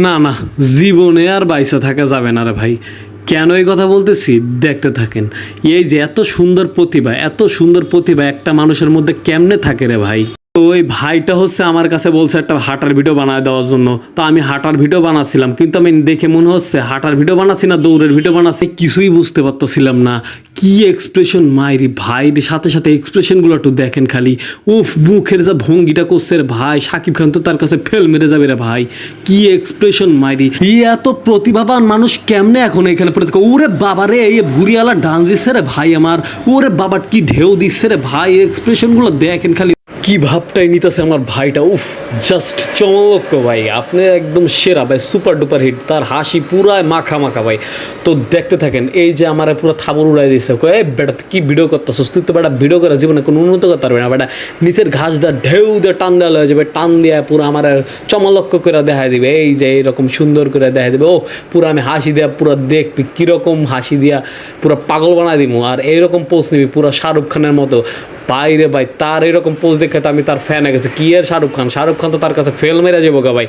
না না, জীবনে আর বাইসে থাকা যাবে না রে ভাই। কেন এই কথা বলতেছি? দেখতে থাকেন। এই যে এত সুন্দর প্রতিভা, এত সুন্দর প্রতিভা একটা মানুষের মধ্যে কেমনে থাকে রে ভাই? তো ওই ভাইটা হচ্ছে আমার কাছে বলছে একটা হাঁটার ভিডিও বানায় দেওয়ার জন্য। তো আমি হাঁটার ভিডিও বানাচ্ছিলাম, কিন্তু আমি দেখে মনে হচ্ছে হাঁটার ভিডিও বানাচ্ছি না, দৌড়ের ভিডিও বানাচ্ছি, কিছুই বুঝতে পারতেছিলাম না। কি এক্সপ্রেশন মাইরি ভাই সাথে সাথে এক্সপ্রেশনগুলো একটু দেখেন খালি। উফ, মুখের যা ভঙ্গিটা করছে ভাই, সাকিব খান তো তার কাছে ফেল মেরে যাবে রে ভাই। কি এক্সপ্রেশন মাইরি ই এত প্রতিভাবান মানুষ কেমনে এখন এখানে পড়ে থাকে? ওরে বাবা রে, এই ভুরিয়ালা ডান্স দিচ্ছে রে ভাই আমার। ওরে বাবার কি ঢেউ দিচ্ছে রে ভাই এক্সপ্রেশনগুলো দেখেন খালি। কি ভাবটাই নিতেছে আমার ভাইটা? উফ জাস্ট চমক ভাই। আপনি একদম সেরা ভাই সুপার ডুপার হিট তার হাসি পুরায় মাখা মাখা ভাই। তো দেখতে থাকেন এই যে আমার পুরো থাবর উড়াই কয়, এই বেটা কি ভিডিও করতেছিস? তুই তো বেটা ভিডিও করে জীবনে কোনো উন্নত করতে পারবে না বেটা। নিচের ঘাস দা ঢেউ দিয়ে টান দেওয়া হয়ে যাবে টান দিয়ে পুরো আমার চমলক্ষ করে দেখা দিবে। এই যে এইরকম সুন্দর করে দেখা দিবে। ও পুরো আমি হাসি দেওয়া পুরো দেখবি কীরকম হাসি দিয়া পুরো পাগল বানাই দিব আর এইরকম পোস্ট নিবি পুরো শাহরুখ খানের মতো। বাইরে ভাই, তার এরকম পোজ দেখে তো আমি তার ফ্যান হয়ে গেছে। কি এর শাহরুখ খান? শাহরুখ খান তো তার কাছে ফেল মেরে যাব গা ভাই।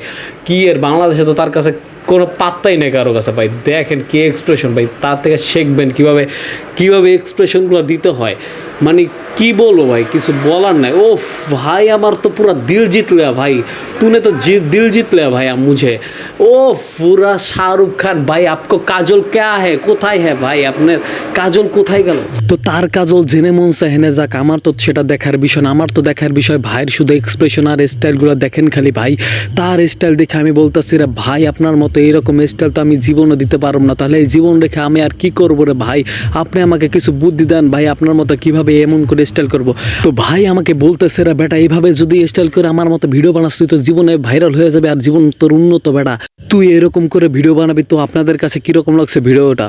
কি এর? বাংলাদেশে তো তার কাছে কোনো পাত্তাই নেই কারও কাছে, ভাই। দেখেন কী এক্সপ্রেশন ভাই। তার থেকে শিখবেন কীভাবে কীভাবে এক্সপ্রেশনগুলো দিতে হয়। মানে কি বলব, ভাই? কিছু বলার নাই। ও ভাই, আমার তো পুরা দিল জিত ভাই। তুনে তো জিত দিল জিত ভাই, মুঝে। ও পুরা শাহরুখ খান, ভাই, আপকো কাজল ক্যা হে কোথায় হ্যাঁ ভাই? আপনার কাজল কোথায় গেল? তো তার কাজল জেনে মন হেনে যাক। আমার তো সেটা দেখার বিষয় আমার তো দেখার বিষয়, ভাইয়ের শুধু এক্সপ্রেশন আর স্টাইলগুলো দেখেন খালি, ভাই। তার স্টাইল দেখে আমি বলতেছি রে, ভাই, আপনার মতো এরকম স্টাইল তো আমি জীবনও দিতে পারব না। তাহলে এই জীবন রেখে আমি আর কি করব রে ভাই? আপনি আমাকে কিছু বুদ্ধি দেন ভাই, আপনার মতো কীভাবে এমন করে স্টাইল করব? তো ভাই আমাকে বলতেছে রে বেটা, এইভাবে যদি স্টাইল করে আমার মতো ভিডিও বানাস, তুই তো জীবনে ভাইরাল হয়ে যাবে আর জীবন তোর উন্নত বেটা। তুই এরকম করে ভিডিও বানাবি তো আপনাদের কাছে কীরকম লাগছে ভিডিওটা